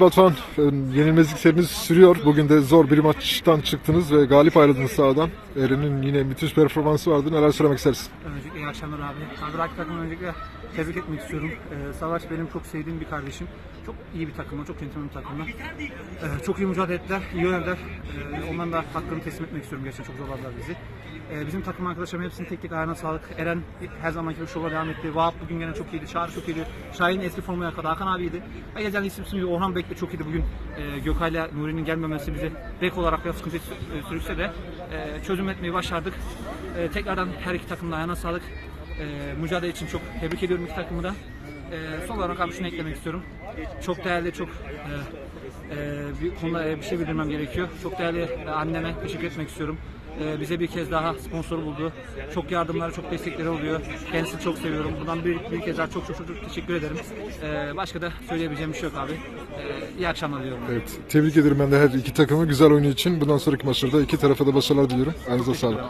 Batuhan, e, yenilmezlik seriniz sürüyor. Bugün de zor bir maçtan çıktınız ve galip ayrıldınız sahadan. Eren'in yine müthiş performansı vardı. Neler söylemek istersin? Öncelikle iyi akşamlar abi. Rakip takımı öncelikle tebrik etmek istiyorum. Ee, Savaş benim çok sevdiğim bir kardeşim. Çok iyi bir takımı, çok centilmen bir takımı. Ee, çok iyi mücadele ettiler, iyi oynadılar. Ee, onların da hakkını teslim etmek istiyorum. Gerçekten çok zorladılar bizi. Ee, bizim takım arkadaşlarım hepsinin tek tek ayağına sağlık. Eren her zamanki gibi şova devam etti. Vahap bugün gene çok iyiydi. Çağrı çok iyiydi. Şahin eski formaya kadar Hakan abiydi. İsim Orhan Bek de çok iyiydi bugün. Ee, Gökay'la Nuri'nin gelmemesi bizi bek olarak biraz sıkıntı sürükse de e, çözüm etmeyi başardık. E, tekrardan her iki takımın da ayağına sağlık. E, mücadele için çok tebrik ediyorum iki takımı da. E, son olarak abi şunu eklemek istiyorum. Çok değerli, çok e, e, bir konuda e, bir şey bildirmem gerekiyor. Çok değerli e, anneme teşekkür etmek istiyorum. E, bize bir kez daha sponsor buldu. Çok yardımları, çok destekleri oluyor. Kendisini çok seviyorum. Buradan bir, bir kez daha çok çok çok, çok teşekkür ederim. E, başka da söyleyebileceğim bir şey yok abi. E, iyi akşamlar diliyorum. Evet, tebrik ederim ben de her iki takımı güzel oyunu için. Bundan sonraki maçlarda iki tarafa da başarılar diliyorum. Ayağınıza sağlık.